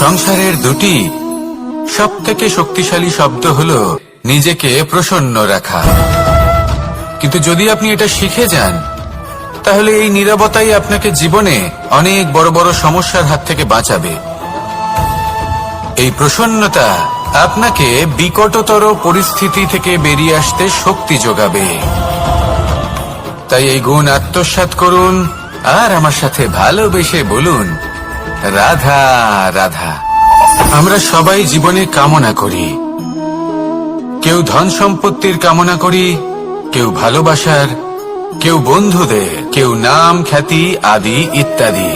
সংসারের দুটি সব থেকে শক্তিশালী শব্দ হল নিজেকে প্রসন্ন রাখা। কিন্তু যদি আপনি এটা শিখে যান, তাহলে এই নিরবতাই আপনাকে জীবনে অনেক বড় বড় সমস্যার হাত থেকে বাঁচাবে। এই প্রসন্নতা আপনাকে বিকটতর পরিস্থিতি থেকে বেরিয়ে আসতে শক্তি যোগাবে। তাই এই গুণ আত্মসাৎ করুন আর আমার সাথে ভালোবেসে বলুন রাধা রাধা। আমরা সবাই জীবনে কামনা করি। কেউ ধন সম্পত্তির কামনা করি, কেউ ভালোবাসার, কেউ বন্ধুদের, কেউ নাম, খ্যাতি, আদি, ইত্যাদি।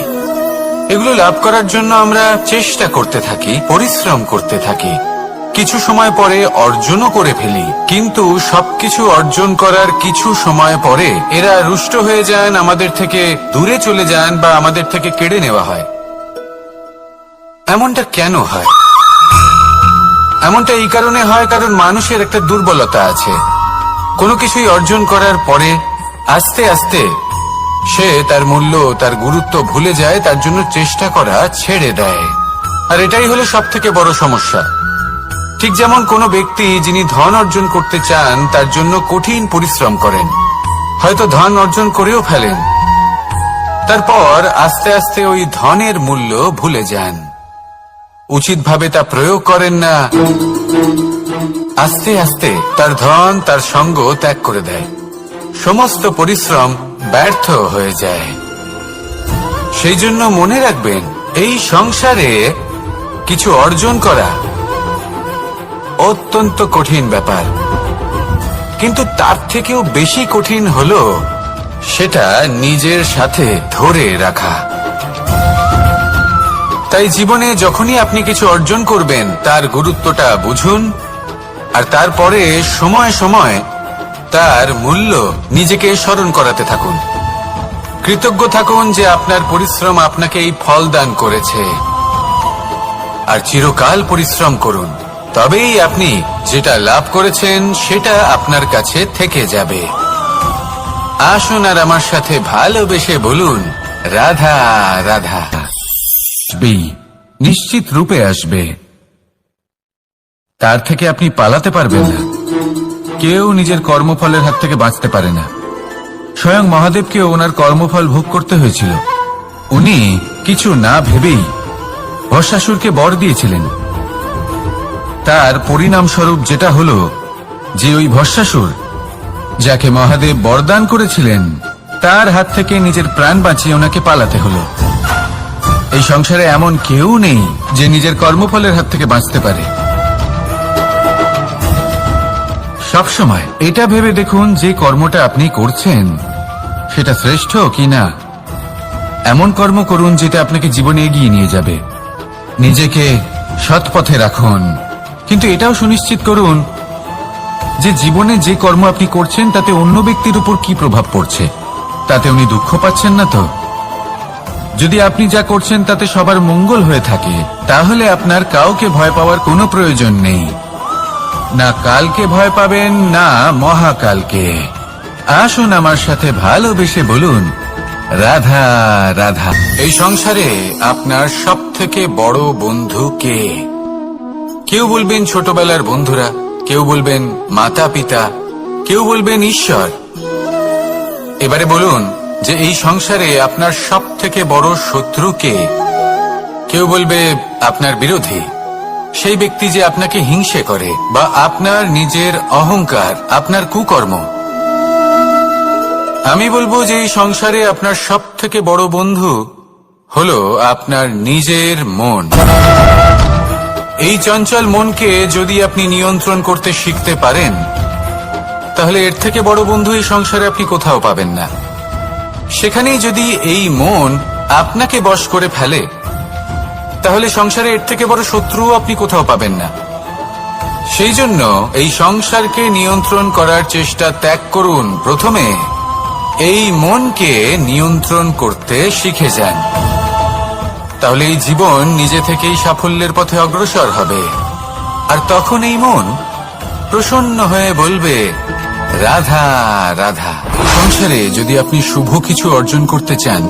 এগুলো লাভ করার জন্য আমরা চেষ্টা করতে থাকি, পরিশ্রম করতে থাকি। কিছু সময় পরে অর্জনও করে ফেলি, কিন্তু সবকিছু অর্জন করার কিছু সময় পরে এরা রুষ্ট হয়ে যান, আমাদের থেকে দূরে চলে যান বা আমাদের থেকে কেড়ে নেওয়া হয়। এমনটা কেন হয়? এমনটা এই কারণে হয় কারণ মানুষের একটা দুর্বলতা আছে। কোনো কিছুই অর্জন করার পরে আস্তে আস্তে সে তার মূল্য, তার গুরুত্ব ভুলে যায়, তার জন্য চেষ্টা করা ছেড়ে দেয়। আর এটাই হলো সব থেকে বড় সমস্যা। ঠিক যেমন কোনো ব্যক্তি যিনি ধন অর্জন করতে চান, তার জন্য কঠিন পরিশ্রম করেন। হয়তো ধন অর্জন করেও ফেলেন। তারপর আস্তে আস্তে ওই ধনের মূল্য ভুলে যান। উচিতভাবে তা প্রয়োগ করেন না। আস্তে আস্তে তার ধন, তার সঙ্গ ত্যাগ করে দেয়। সমস্ত পরিশ্রম ব্যর্থ হয়ে যায়। সেই জন্য মনে রাখবেন, এই সংসারে কিছু অর্জন করা অত্যন্ত কঠিন ব্যাপার। কিন্তু তার থেকেও বেশি কঠিন হলো সেটা নিজের সাথে ধরে রাখা। তাই জীবনে যখনই আপনি কিছু অর্জন করবেন, তার গুরুত্বটা বুঝুন, আর তারপরে সময় সময় তার মূল্য নিজেকে স্মরণ করাতে থাকুন। কৃতজ্ঞ থাকুন যে আপনার পরিশ্রম আপনাকে এই ফল দান করেছে। আর চিরকাল পরিশ্রম করুন, তবেই আপনি যেটা লাভ করেছেন, সেটা আপনার কাছে থেকে যাবে। আসুন আর আমার সাথে ভালোবেসে বলুন, রাধা রাধা। আসবেই নিশ্চিত রূপে আসবে। তার থেকে আপনি পালাতে পারবেন না। কেউ নিজের কর্মফলের হাত থেকে বাঁচতে পারে না। স্বয়ং মহাদেবকে ওনার কর্মফল ভোগ করতে হয়েছিল। উনি কিছু না ভেবেই ভস্মাসুরকে বর দিয়েছিলেন। তার পরিণাম স্বরূপ যেটা হলো যে ওই ভস্মাসুর যাকে মহাদেব বরদান করেছিলেন, তার হাত থেকে নিজের প্রাণ বাঁচিয়ে ওনাকে পালাতে হলো। এই সংসারে এমন কেউ নেই যে নিজের কর্মফলের হাত থেকে বাঁচতে পারে। সবসময় এটা ভেবে দেখুন যে কর্মটা আপনি করছেন, সেটা শ্রেষ্ঠ কি না? এমন কর্ম করুন যেটা আপনাকে জীবনে এগিয়ে নিয়ে যাবে। নিজেকে সৎ পথে রাখুন। কিন্তু এটাও সুনিশ্চিত করুন যে জীবনে যে কর্ম আপনি করছেন, তাতে অন্য ব্যক্তির উপর কি প্রভাব পড়ছে? তাতে উনি দুঃখ পাচ্ছেন না তো? যদি আপনি যা করছেন তাতে সবার মঙ্গল হয়ে থাকে, তাহলে আপনার কাউকে ভয় পাওয়ার কোনো প্রয়োজন নেই। না কালকে ভয় পাবেন, না মহাকালকে। আসুন আমার সাথে ভালোবেসে বলুন, রাধা রাধা। এই সংসারে আপনার সব থেকে বড় বন্ধু কে? কেউ বলবেন ছোটবেলার বন্ধুরা, কেউ বলবেন মাতা পিতা কেউ বলবেন ঈশ্বর। এবারে বলুন যে এই সংসারে আপনার সব থেকে বড় শত্রুকে কেউ বলবে, আপনার বিরোধী। সেই ব্যক্তি যে আপনাকে হিংসে করে, বা আপনার নিজের অহংকার, আপনার কুকর্ম। আমি বলব যে এই সংসারে আপনার সব থেকে বড় বন্ধু হলো আপনার নিজের মন। এই চঞ্চল মনকে যদি আপনি নিয়ন্ত্রণ করতে শিখতে পারেন, তাহলে এর থেকে বড় বন্ধু এই সংসারে আপনি কোথাও পাবেন না। সেখানেই যদি এই মন আপনাকে বশ করে ফেলে, তাহলে সংসারে এর থেকে বড় শত্রুও আপনি কোথাও পাবেন না। সেই জন্য এই সংসারকে নিয়ন্ত্রণ করার চেষ্টা ত্যাগ করুন। প্রথমে এই মনকে নিয়ন্ত্রণ করতে শিখে যান। তাহলে এই জীবন নিজে থেকেই সাফল্যের পথে অগ্রসর হবে। আর তখন এই মন প্রসন্ন হয়ে বলবে, রাধা রাধা। সংসারে যদি আপনি শুভ কিছু অর্জন করতে চান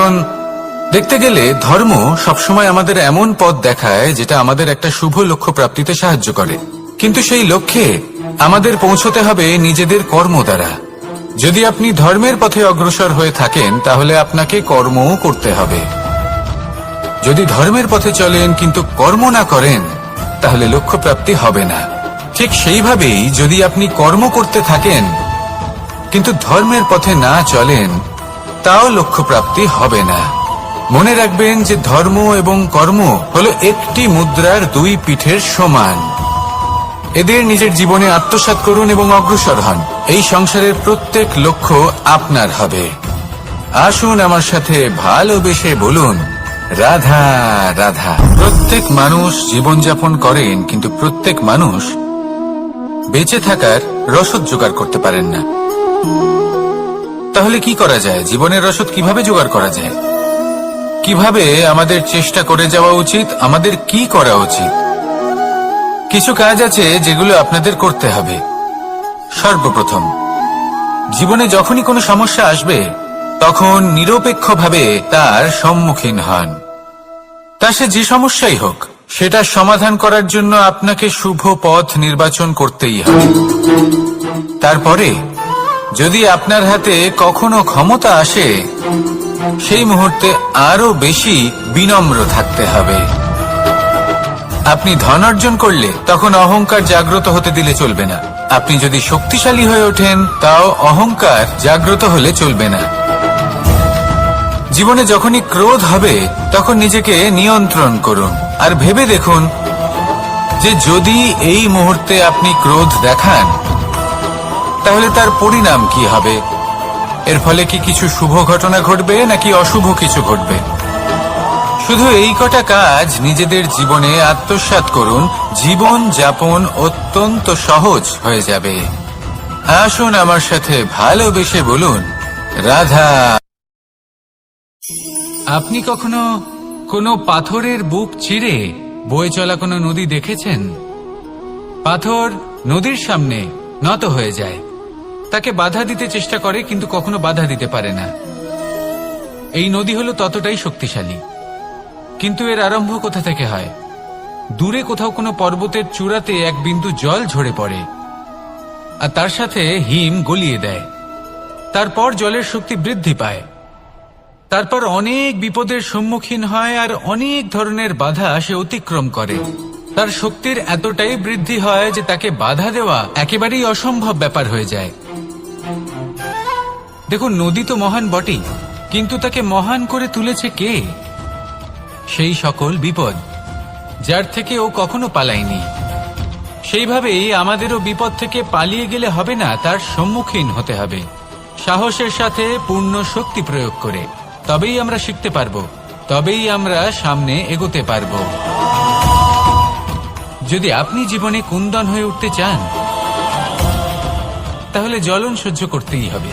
দেখতে গেলে ধর্ম সবসময় আমাদের এমন পথ দেখায় যেটা আমাদের একটা শুভ লক্ষ্য প্রাপ্তিতে সাহায্য করে। কিন্তু সেই লক্ষ্যে আমাদের পৌঁছতে হবে নিজেদের কর্ম দ্বারা। যদি আপনি ধর্মের পথে অগ্রসর হয়ে থাকেন, তাহলে আপনাকে কর্মও করতে হবে। যদি ধর্মের পথে চলেন, কিন্তু কর্ম না করেন, তাহলে লক্ষ্য প্রাপ্তি হবে না। ঠিক সেইভাবেই যদি আপনি কর্ম করতে থাকেন কিন্তু ধর্মের পথে না চলেন, তাও লক্ষ্য প্রাপ্তি হবে না। মনে রাখবেন যে ধর্ম এবং কর্ম হলো একটি মুদ্রার দুই পিঠের সমান। এদের নিজের জীবনে আত্মসাৎ করুন এবং অগ্রসর হন। এই সংসারের প্রত্যেক লক্ষ্য আপনার হবে। আসুন আমার সাথে ভালোবেসে বলুন, রাধা রাধা। প্রত্যেক মানুষ জীবনযাপন করেন, কিন্তু প্রত্যেক মানুষ বেঁচে থাকার রসদ জোগাড় করতে পারেন না। তাহলে কি করা যায়? জীবনের রসদ কীভাবে জোগাড় করা যায়? কীভাবে আমাদের চেষ্টা করে যাওয়া উচিত? আমাদের কি করা উচিত? কিছু কাজ আছে যেগুলো আপনাদের করতে হবে। সর্বপ্রথম, জীবনে যখনই কোনো সমস্যা আসবে, তখন নিরপেক্ষভাবে তার সম্মুখীন হন। তা সে যে সমস্যাই হোক, সেটা সমাধান করার জন্য আপনাকে শুভ পথ নির্বাচন করতেই হবে। তারপরে যদি আপনার হাতে কখনো ক্ষমতা আসে, সেই মুহূর্তে আরও বেশি বিনম্র থাকতে হবে। আপনি ধন অর্জন করলে তখন অহংকার জাগ্রত হতে দিলে চলবে না। আপনি যদি শক্তিশালী হয়ে ওঠেন, তাও অহংকার জাগ্রত হলে চলবে না। জীবনে যখনই ক্রোধ হবে, তখন নিজেকে নিয়ন্ত্রণ করুন। আর ভেবে দেখুন যে যদি এই মুহূর্তে আপনি ক্রোধ দেখান তাহলে তার পরিণাম কি হবে? এর ফলে কি কিছু শুভ ঘটনা ঘটবে, নাকি অশুভ কিছু ঘটবে? শুধু এই কটা কাজ নিজেদের জীবনে আত্মসাৎ করুন। জীবন যাপন অত্যন্ত সহজ হয়ে যাবে। আসুন আমার সাথে ভালোবেসে বলুন, রাধা। আপনি কখনো কোনো পাথরের বুক চিরে বয়ে চলা কোনো নদী দেখেছেন? পাথর নদীর সামনে নত হয়ে যায়। তাকে বাধা দিতে চেষ্টা করে, কিন্তু কখনো বাধা দিতে পারে না। এই নদী হলো ততটাই শক্তিশালী। কিন্তু এর আরম্ভ কোথা থেকে হয়? দূরে কোথাও কোনো পর্বতের চূড়াতে এক বিন্দু জল ঝরে পড়ে, আর তার সাথে হিম গলিয়ে দেয়। তারপর জলের শক্তি বৃদ্ধি পায়। তারপর অনেক বিপদের সম্মুখীন হয়, আর অনেক ধরনের বাধা সে অতিক্রম করে। তার শক্তির এতটাই বৃদ্ধি হয় যে তাকে বাধা দেওয়া একেবারেই অসম্ভব ব্যাপার হয়ে যায়। দেখুন, নদী তো মহান বটেই, কিন্তু তাকে মহান করে তুলেছে কে? সেই সকল বিপদ, যার থেকে ও কখনো পালায়নি। সেইভাবেই আমাদেরও বিপদ থেকে পালিয়ে গেলে হবে না, তার সম্মুখীন হতে হবে। সাহসের সাথে পূর্ণ শক্তি প্রয়োগ করে, তবেই আমরা শিখতে পারব, তবেই আমরা সামনে এগোতে পারব। যদি আপনি জীবনে কুন্দন হয়ে উঠতে চান, তাহলে জ্বলন সহ্য করতেই হবে।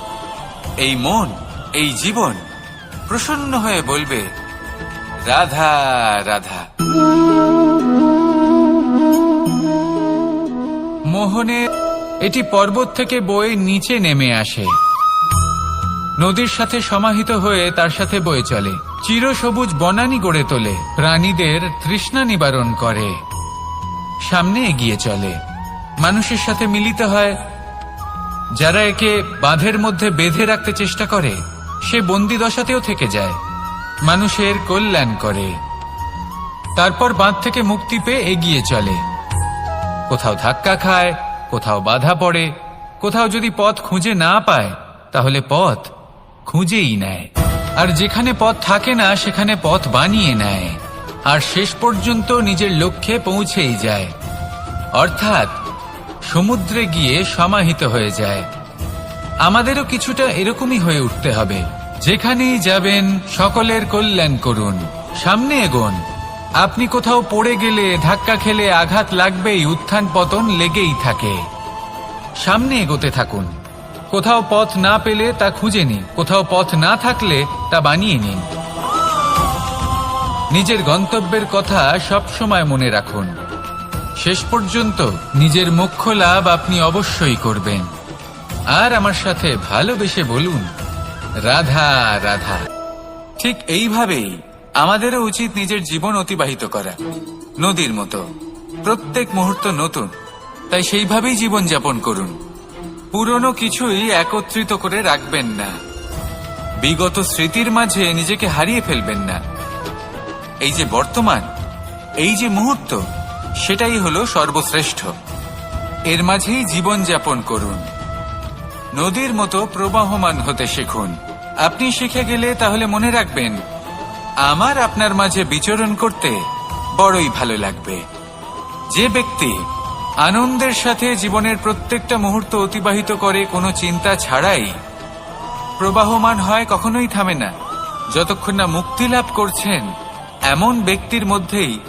এই মন, এই জীবন, প্রসন্ন হয়ে বলবে, রাধা রাধা। মোহনে এটি পর্বত থেকে বয়ে নিচে নেমে আসে। নদীর সাথে সমাহিত হয়ে তার সাথে বয়ে চলে। চিরসবুজ বনানি গড়ে তোলে। প্রাণীদের তৃষ্ণা নিবারণ করে। সামনে এগিয়ে চলে। মানুষের সাথে মিলিত হয় যারা একে বাঁধের মধ্যে বেঁধে রাখতে চেষ্টা করে, সে বন্দি দশাতেও থেকে যায়। মানুষের কল্যাণ করে। তারপর বাঁধ থেকে মুক্তি পেয়ে এগিয়ে চলে। কোথাও ধাক্কা খায়, কোথাও বাধা পড়ে, কোথাও যদি পথ খুঁজে না পায়, তাহলে পথ খুঁজেই নেয়। আর যেখানে পথ থাকে না, সেখানে পথ বানিয়ে নেয়। আর শেষ পর্যন্ত নিজের লক্ষ্যে পৌঁছেই যায়। অর্থাৎ সমুদ্রে গিয়ে সমাহিত হয়ে যায়। আমাদেরও কিছুটা এরকমই হয়ে উঠতে হবে। যেখানেই যাবেন, সকলের কল্যাণ করুন। সামনে এগোন। আপনি কোথাও পড়ে গেলে, ধাক্কা খেলে আঘাত লাগবেই, উত্থান পতন লেগেই থাকে। সামনে এগোতে থাকুন। কোথাও পথ না পেলে তা খুঁজে নিন। কোথাও পথ না থাকলে তা বানিয়ে নিন। নিজের গন্তব্যের কথা সব সময় মনে রাখুন। শেষ পর্যন্ত নিজের মুখ্য লাভ আপনি অবশ্যই করবেন। আর আমার সাথে ভালোবেসে বলুন, রাধা রাধা। ঠিক এইভাবেই আমাদেরও উচিত নিজের জীবন অতিবাহিত করা, নদীর মতো। প্রত্যেক মুহূর্ত নতুন, তাই সেইভাবেই জীবন যাপন করুন। পুরনো কিছুই একত্রিত করে রাখবেন না। বিগত স্মৃতির মাঝে নিজেকে হারিয়ে ফেলবেন না। এই যে বর্তমান, এই যে মুহূর্ত সেটাই হলো সর্বশ্রেষ্ঠ। এর মাঝেই জীবন যাপন করুন। নদীর মতো প্রবাহমান হতে শিখুন। আপনি শিখে গেলে তাহলে মনে রাখবেন, আমার আপনার মাঝে বিচরণ করতে বড়ই ভালো লাগবে। যে ব্যক্তি আনন্দের সাথে জীবনের প্রত্যেকটা মুহূর্ত অতিবাহিত করে কোনো চিন্তা ছাড়াই প্রবাহমান হয় কখনোই থামে না। যতক্ষণ না মুক্তি লাভ করছেন, এমন ব্যক্তির মধ্যেই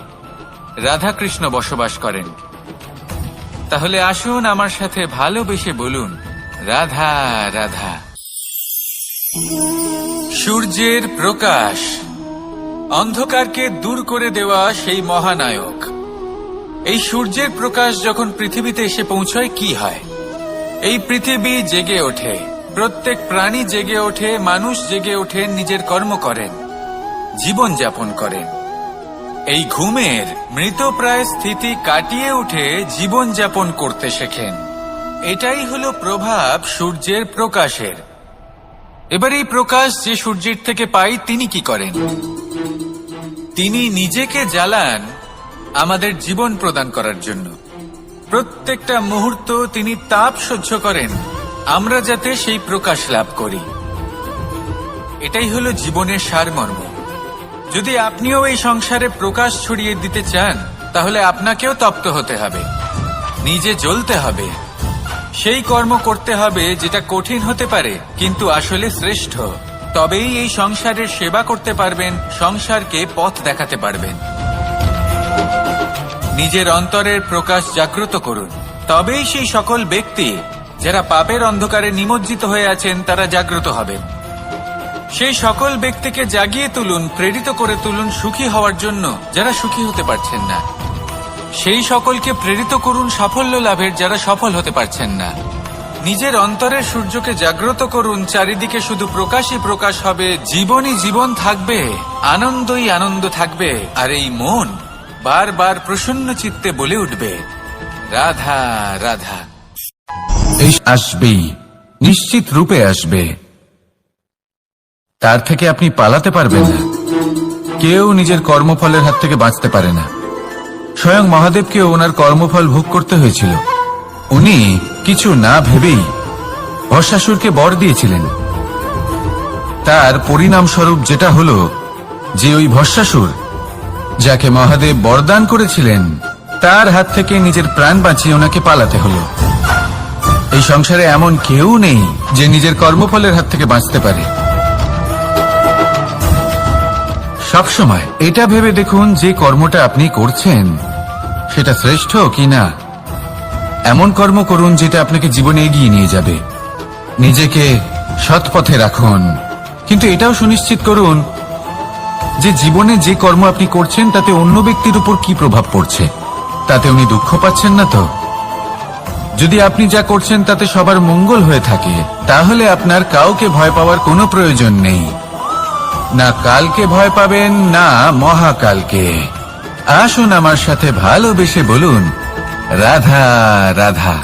রাধাকৃষ্ণ বসবাস করেন। তাহলে আসুন আমার সাথে ভালোবেসে বলুন, রাধা রাধা। সূর্যের প্রকাশ। অন্ধকারকে দূর করে দেওয়া সেই মহানায়ক। এই সূর্যের প্রকাশ যখন পৃথিবীতে এসে পৌঁছয়, কি হয়? এই পৃথিবী জেগে ওঠে। প্রত্যেক প্রাণী জেগে ওঠে, মানুষ জেগে ওঠেন নিজের কর্ম করেন জীবন যাপন করেন। এই ঘুমের মৃতপ্রায় স্থিতি কাটিয়ে উঠে জীবন যাপন করতে শেখেন। এটাই হলো প্রভাব সূর্যের প্রকাশের। এবার এই প্রকাশ যে সূর্যের থেকে পাই তিনি কি করেন? তিনি নিজেকে জ্বালান আমাদের জীবন প্রদান করার জন্য। প্রত্যেকটা মুহূর্ত তিনি তাপ সহ্য করেন, আমরা যাতে সেই প্রকাশ লাভ করি। এটাই হলো জীবনের সারমর্ম। যদি আপনিও এই সংসারে প্রকাশ ছড়িয়ে দিতে চান, তাহলে আপনাকেও তপ্ত হতে হবে। নিজে জ্বলতে হবে। সেই কর্ম করতে হবে যেটা কঠিন হতে পারে, কিন্তু আসলে শ্রেষ্ঠ। তবেই এই সংসারের সেবা করতে পারবেন, সংসারকে পথ দেখাতে পারবেন। নিজের অন্তরের প্রকাশ জাগ্রত করুন। তবেই সেই সকল ব্যক্তি, যারা পাপের অন্ধকারে নিমজ্জিত হয়ে আছেন, তারা জাগ্রত হবেন। সেই সকল ব্যক্তিকে জাগিয়ে তুলুন, প্রেরিত করে তুলুন সুখী হওয়ার জন্য, যারা সুখী হতে পারছেন না। সেই সকলকে প্রেরিত করুন সাফল্য লাভের, যারা সফল হতে পারছেন না। নিজের অন্তরের সূর্যকে জাগ্রত করুন, চারিদিকে শুধু প্রকাশই প্রকাশ হবে, জীবনই জীবন থাকবে, আনন্দই আনন্দ থাকবে, আর এই মন বারবার প্রসন্ন চিত্তে বলে উঠবে। রাধা রাধা। আসবেই, নিশ্চিত রূপে আসবে। তার থেকে আপনি পালাতে পারবেন না। কেউ নিজের কর্মফলের হাত থেকে বাঁচতে পারে না। স্বয়ং মহাদেবকে ওনার কর্মফল ভোগ করতে হয়েছিল। উনি কিছু না ভেবেই ভস্মাসুরকে বর দিয়েছিলেন। তার পরিণাম স্বরূপ যেটা হলো যে ওই ভস্মাসুর যাকে মহাদেব বরদান করেছিলেন, তার হাত থেকে নিজের প্রাণ বাঁচিয়ে ওনাকে পালাতে হলো। এই সংসারে এমন কেউ নেই যে নিজের কর্মফলের হাত থেকে বাঁচতে পারে। সবসময়। এটা ভেবে দেখুন যে কর্মটা আপনি করছেন, সেটা শ্রেষ্ঠ কি না। এমন কর্ম করুন যেটা আপনাকে জীবনে এগিয়ে নিয়ে যাবে। নিজেকে সৎ পথে রাখুন। কিন্তু এটাও সুনিশ্চিত করুন যে জীবনে যে কর্ম আপনি করছেন, তাতে অন্য ব্যক্তির উপর কি প্রভাব পড়ছে? তাতে উনি দুঃখ পাচ্ছেন না তো? যদি আপনি যা করছেন, তাতে সবার মঙ্গল হয়ে থাকে, তাহলে আপনার কাউকে ভয় পাওয়ার কোনো প্রয়োজন নেই। না কালকে ভয় পাবেন, না মহাকালকে। আসুন আমার সাথে ভালোবেসে বলুন, রাধা রাধা।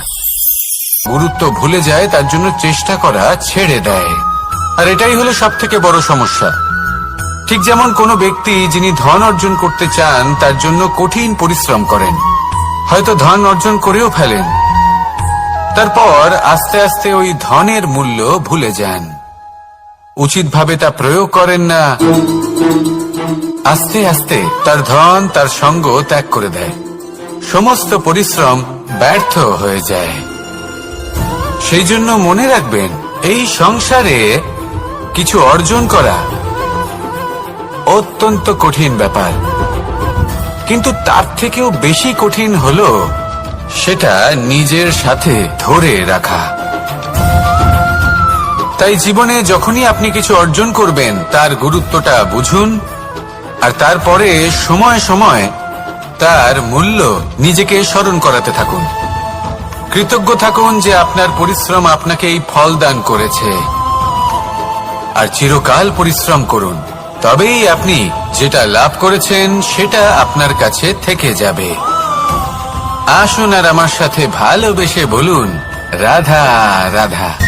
গুরুত্ব ভুলে যায়, তার জন্য চেষ্টা করা ছেড়ে দেয়। আর এটাই হলো সব থেকে বড় সমস্যা। ঠিক যেমন কোনো ব্যক্তি যিনি ধন অর্জন করতে চান, তার জন্য কঠিন পরিশ্রম করেন। হয়তো ধন অর্জন করেও ফেলেন। তারপর আস্তে আস্তে ওই ধনের মূল্য ভুলে যান। উচিতভাবে তা প্রয়োগ করেন না। আস্তে আস্তে তার ধন, তার সঙ্গ ত্যাগ করে দেয়। সমস্ত পরিশ্রম ব্যর্থ হয়ে যায়। সেই জন্য মনে রাখবেন, এই সংসারে কিছু অর্জন করা অত্যন্ত কঠিন ব্যাপার। কিন্তু তার থেকেও বেশি কঠিন হলো সেটা নিজের সাথে ধরে রাখা। তাই জীবনে যখনই আপনি কিছু অর্জন করবেন, তার গুরুত্বটা বুঝুন, আর তারপরে সময় সময় তার মূল্য নিজেকে স্মরণ করাতে থাকুন। কৃতজ্ঞ থাকুন যে আপনার পরিশ্রম আপনাকে এই ফল দান করেছে। আর চিরকাল পরিশ্রম করুন, তবেই আপনি যেটা লাভ করেছেন, সেটা আপনার কাছে থেকে যাবে। আসুন আর আমার সাথে ভালোবেসে বলুন, রাধা রাধা।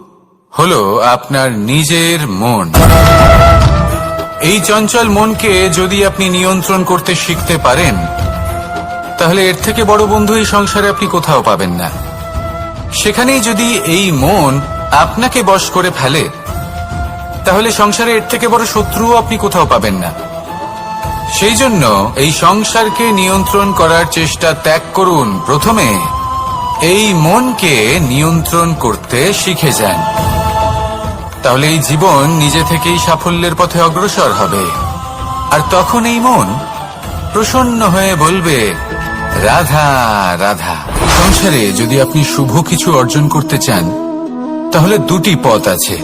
হলো আপনার নিজের মন। এই চঞ্চল মনকে যদি আপনি নিয়ন্ত্রণ করতে শিখতে পারেন, তাহলে এর থেকে বড় বন্ধু এই সংসারে আপনি কোথাও পাবেন না। সেখানেই যদি এই মন আপনাকে বশ করে ফেলে, তাহলে সংসারে এর থেকে বড় শত্রুও আপনি কোথাও পাবেন না। সেই জন্য এই সংসারকে নিয়ন্ত্রণ করার চেষ্টা ত্যাগ করুন। প্রথমে এই মনকে নিয়ন্ত্রণ করতে শিখে যান। তাহলে এই জীবন নিজে থেকেই সাফল্যের পথে অগ্রসর হবে। আর তখন এই মন প্রসন্ন হয়ে বলবে, রাধা রাধা। সংসারে যদি আপনি শুভ কিছু অর্জন করতে চান, তাহলে দুটি পথ আছে।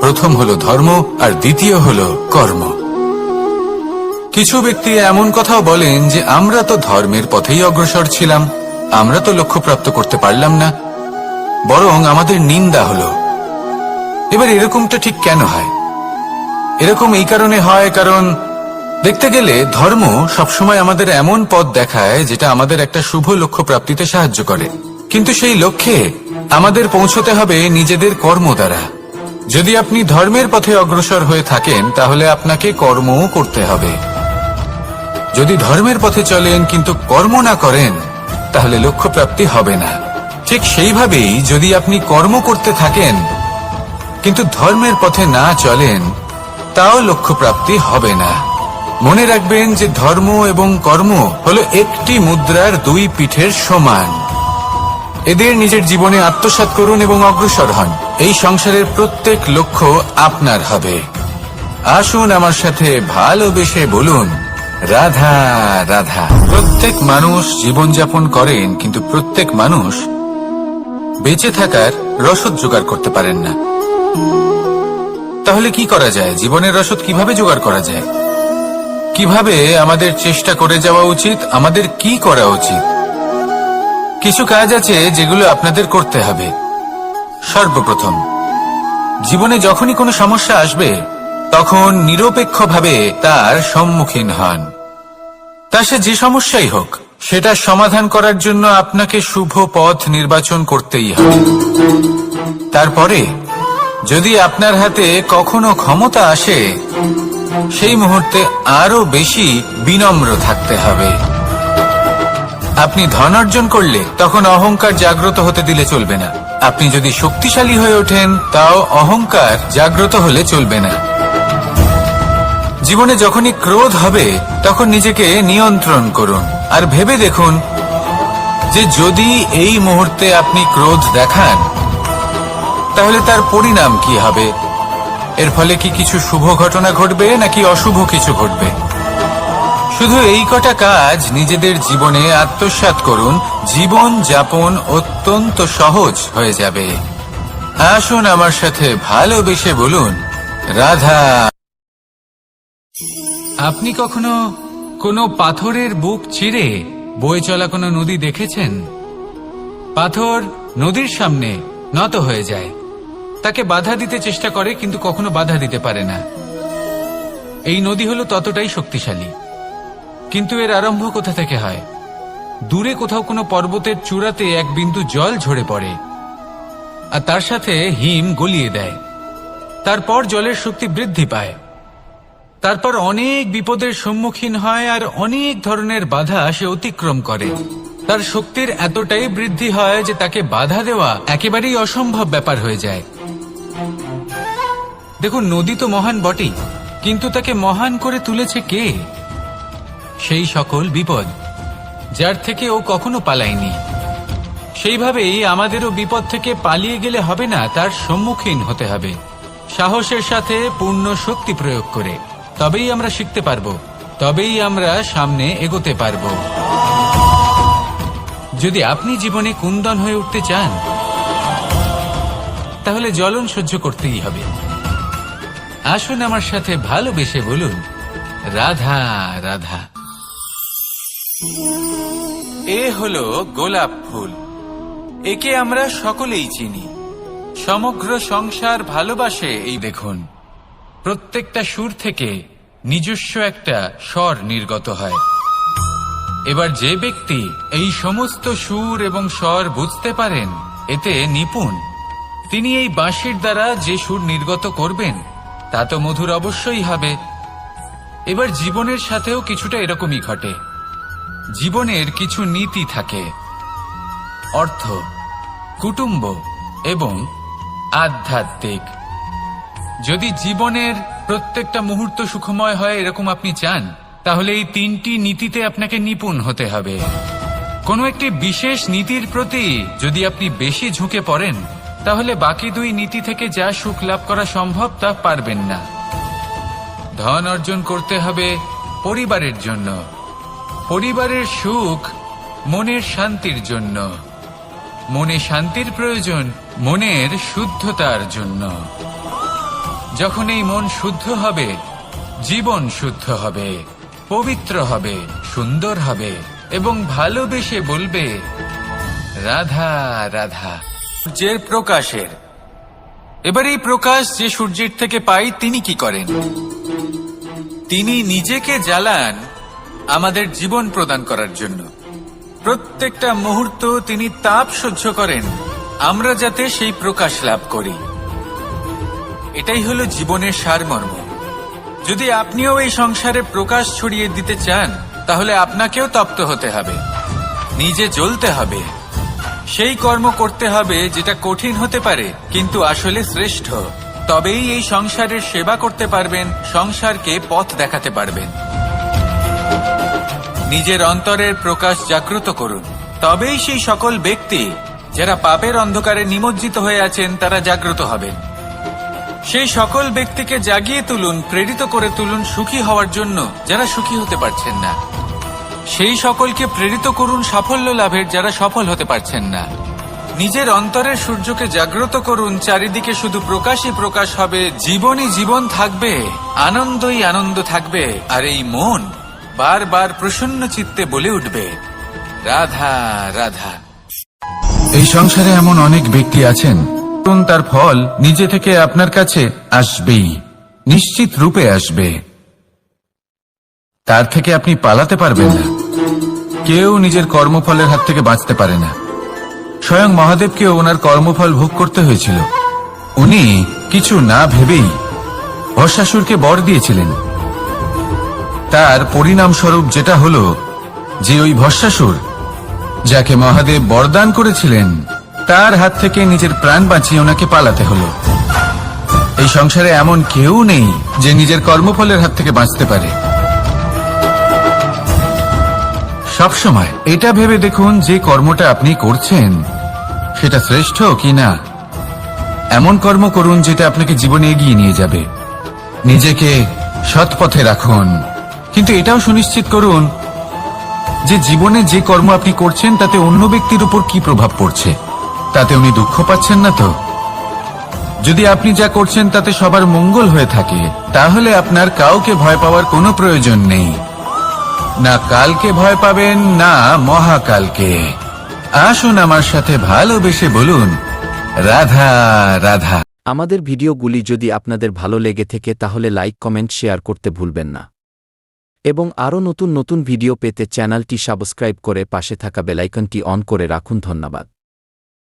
প্রথম হলো ধর্ম, আর দ্বিতীয় হলো কর্ম। কিছু ব্যক্তি এমন কথাও বলেন যে, আমরা তো ধর্মের পথেই অগ্রসর ছিলাম, আমরা তো লক্ষ্যপ্রাপ্ত করতে পারলাম না। বরং আমাদের নিন্দা হলো এবার এরকমটা ঠিক কেন হয়? এরকম এই কারণে হয় কারণ দেখতে গেলে ধর্ম সবসময় আমাদের এমন পথ দেখায় যেটা আমাদের একটা শুভ লক্ষ্য প্রাপ্তিতে সাহায্য করে। কিন্তু সেই লক্ষ্যে আমাদের পৌঁছতে হবে নিজেদের কর্ম দ্বারা। যদি আপনি ধর্মের পথে অগ্রসর হয়ে থাকেন, তাহলে আপনাকে কর্মও করতে হবে। যদি ধর্মের পথে চলেন, কিন্তু কর্ম না করেন, তাহলে লক্ষ্য প্রাপ্তি হবে না। ঠিক সেইভাবেই যদি আপনি কর্ম করতে থাকেন কিন্তু ধর্মের পথে না চলেন, তাও লক্ষ্য প্রাপ্তি হবে না। মনে রাখবেন যে ধর্ম এবং কর্ম হলো একটি মুদ্রার দুই পিঠের সমান। এদের নিজের জীবনে আত্মসাৎ করুন এবং অগ্রসর হন। এই সংসারের প্রত্যেক লক্ষ্য আপনার হবে। আসুন আমার সাথে ভালোবেসে বলুন, রাধা রাধা। প্রত্যেক মানুষ জীবনযাপন করেন, কিন্তু প্রত্যেক মানুষ বেঁচে থাকার রসদ জোগাড় করতে পারেন না। তাহলে কি করা যায়? জীবনের রসদ কীভাবে জোগাড় করা যায়? কীভাবে আমাদের চেষ্টা করে যাওয়া উচিত? আমাদের কি করা উচিত? কিছু কাজ আছে যেগুলো আপনাদের করতে হবে। সর্বপ্রথম, জীবনে যখনই কোনো সমস্যা আসবে, তখন নিরপেক্ষভাবে তার সম্মুখীন হন। তা সে যে সমস্যাই হোক, সেটা সমাধান করার জন্য আপনাকে শুভ পথ নির্বাচন করতেই হবে। তারপরে যদি আপনার হাতে কখনো ক্ষমতা আসে, সেই মুহূর্তে আরও বেশি বিনম্র থাকতে হবে। আপনি ধন অর্জন করলে তখন অহংকার জাগ্রত হতে দিলে চলবে না। আপনি যদি শক্তিশালী হয়ে ওঠেন, তাও অহংকার জাগ্রত হলে চলবে না। জীবনে যখনই ক্রোধ হবে, তখন নিজেকে নিয়ন্ত্রণ করুন। আর ভেবে দেখুন যে যদি এই মুহূর্তে আপনি ক্রোধ দেখান তাহলে তার পরিণাম কি হবে? এর ফলে কি কিছু শুভ ঘটনা ঘটবে, নাকি অশুভ কিছু ঘটবে? শুধু এই কটা কাজ নিজেদের জীবনে আত্মসাৎ করুন। জীবন যাপন অত্যন্ত সহজ হয়ে যাবে। আসুন আমার সাথে ভালোবেসে বলুন, রাধা। আপনি কখনো কোনো পাথরের বুক চিরে বয়ে চলা কোনো নদী দেখেছেন? পাথর নদীর সামনে নত হয়ে যায়। তাকে বাধা দিতে চেষ্টা করে, কিন্তু কখনো বাধা দিতে পারে না। এই নদী হলো ততটাই শক্তিশালী। কিন্তু এর আরম্ভ কোথা থেকে হয়? দূরে কোথাও কোনো পর্বতের চূড়াতে এক বিন্দু জল ঝরে পড়ে, আর তার সাথে হিম গলিয়ে দেয়। তারপর জলের শক্তি বৃদ্ধি পায়। তারপর অনেক বিপদের সম্মুখীন হয়, আর অনেক ধরনের বাধা সে অতিক্রম করে। তার শক্তির এতটাই বৃদ্ধি হয় যে তাকে বাধা দেওয়া একেবারেই অসম্ভব ব্যাপার হয়ে যায়। দেখুন, নদী তো মহান বটেই, কিন্তু তাকে মহান করে তুলেছে কে? সেই সকল বিপদ, যার থেকে ও কখনো পালায়নি। সেইভাবেই আমাদেরও বিপদ থেকে পালিয়ে গেলে হবে না, তার সম্মুখীন হতে হবে। সাহসের সাথে পূর্ণ শক্তি প্রয়োগ করে, তবেই আমরা শিখতে পারব, তবেই আমরা সামনে এগোতে পারব। যদি আপনি জীবনে কুন্দন হয়ে উঠতে চান, তাহলে জ্বলন সহ্য করতেই হবে। আসুন আমার সাথে ভালোবেসে বলুন, রাধা রাধা। এ হলো গোলাপ ফুল। একে আমরা সকলেই চিনি। সমগ্র সংসার ভালোবাসে এই দেখুন। প্রত্যেকটা সুর থেকে নিজস্ব একটা স্বর নির্গত হয়। এবার যে ব্যক্তি এই সমস্ত সুর এবং স্বর বুঝতে পারেন, এতে নিপুণ। তিনি এই বাঁশির দ্বারা যে সুর নির্গত করবেন তা তো মধুর অবশ্যই হবে। এবার জীবনের সাথেও কিছুটা এরকমই ঘটে। জীবনের কিছু নীতি থাকে। অর্থ, কুটুম্ব এবং আধ্যাত্মিক। যদি জীবনের প্রত্যেকটা মুহূর্ত সুখময় হয় এরকম আপনি চান, তাহলে এই তিনটি নীতিতে আপনাকে নিপুণ হতে হবে। কোনো একটি বিশেষ নীতির প্রতি যদি আপনি বেশি ঝুঁকে পড়েন তাহলে বাকি দুই নীতি থেকে যা সুখ লাভ করা সম্ভব তা পারবেন না। ধন অর্জন করতে হবে পরিবারের জন্য। পরিবারের সুখ মনের শান্তির জন্য। মনে শান্তির প্রয়োজন, মনের শুদ্ধতার জন্য। যখন এই মন শুদ্ধ হবে, জীবন শুদ্ধ হবে, পবিত্র হবে, সুন্দর হবে এবং ভালোবেসে বলবে, রাধা রাধা। সূর্যের প্রকাশের। এবার এই প্রকাশ যে সূর্যের থেকে পাই, তিনি কি করেন? তিনি নিজেকে জ্বালান আমাদের জীবন প্রদান করার জন্য। প্রত্যেকটা মুহূর্ত তিনি তাপ সহ্য করেন, আমরা যাতে সেই প্রকাশ লাভ করি। এটাই হলো জীবনের সারমর্ম। যদি আপনিও এই সংসারে প্রকাশ ছড়িয়ে দিতে চান, তাহলে আপনাকেও তপ্ত হতে হবে। নিজে জ্বলতে হবে। সেই কর্ম করতে হবে যেটা কঠিন হতে পারে, কিন্তু আসলে শ্রেষ্ঠ। তবেই এই সংসারের সেবা করতে পারবেন, সংসারকে পথ দেখাতে পারবেন। নিজের অন্তরের প্রকাশ জাগ্রত করুন। তবেই সেই সকল ব্যক্তি, যারা পাপের অন্ধকারে নিমজ্জিত হয়ে আছেন, তারা জাগ্রত হবেন। সেই সকল ব্যক্তিকে জাগিয়ে তুলুন, প্রেরিত করে তুলুন সুখী হওয়ার জন্য, যারা সুখী হতে পারছেন না। সেই সকলকে প্রেরিত করুন সাফল্য লাভের যারা সফল হতে পারছেন না। নিজের অন্তরের সূর্যকে জাগ্রত করুন, চারিদিকে শুধু প্রকাশই প্রকাশ হবে, জীবনই জীবন থাকবে, আনন্দই আনন্দ থাকবে, আর এই মন বারবার প্রসন্ন চিত্তে বলে উঠবে, রাধা রাধা। এই সংসারে এমন অনেক ব্যক্তি আছেন তার ফল নিজে থেকে আপনার কাছে আসবেই, নিশ্চিত রূপে আসবে। তার থেকে আপনি পালাতে পারবেন না। কেউ নিজের কর্মফলের হাত থেকে বাঁচতে পারে না। স্বয়ং মহাদেবকেও ওনার কর্মফল ভোগ করতে হয়েছিল। উনি কিছু না ভেবেই ভস্মাসুরকে বর দিয়েছিলেন। তার পরিণাম স্বরূপ যেটা হলো যে ওই ভস্মাসুর যাকে মহাদেব বরদান করেছিলেন, তার হাত থেকে নিজের প্রাণ বাঁচিয়ে ওনাকে পালাতে হলো। এই সংসারে এমন কেউ নেই যে নিজের কর্মফলের হাত থেকে বাঁচতে পারে। সবসময়। এটা ভেবে দেখুন যে কর্মটা আপনি করছেন, সেটা শ্রেষ্ঠ কি না। এমন কর্ম করুন যেটা আপনাকে জীবনে এগিয়ে নিয়ে যাবে। নিজেকে সৎ পথে রাখুন। কিন্তু এটাও সুনিশ্চিত করুন যে জীবনে যে কর্ম আপনি করছেন, তাতে অন্য ব্যক্তির উপর কি প্রভাব পড়ছে? তাতে উনি দুঃখ পাচ্ছেন না তো? যদি আপনি যা করছেন, তাতে সবার মঙ্গল হয়ে থাকে, তাহলে আপনার কাউকে ভয় পাওয়ার কোনো প্রয়োজন নেই। না কালকে ভয় পাবেন, না মহাকালকে। আসুন আমার সাথে ভালোবেসে বলুন, রাধা রাধা। আমাদের ভিডিওগুলি যদি আপনাদের ভালো লেগে থেকে, তাহলে লাইক, কমেন্ট, শেয়ার করতে ভুলবেন না। এবং আরও নতুন নতুন ভিডিও পেতে চ্যানেলটি সাবস্ক্রাইব করে পাশে থাকা বেলাইকনটি অন করে রাখুন। ধন্যবাদ।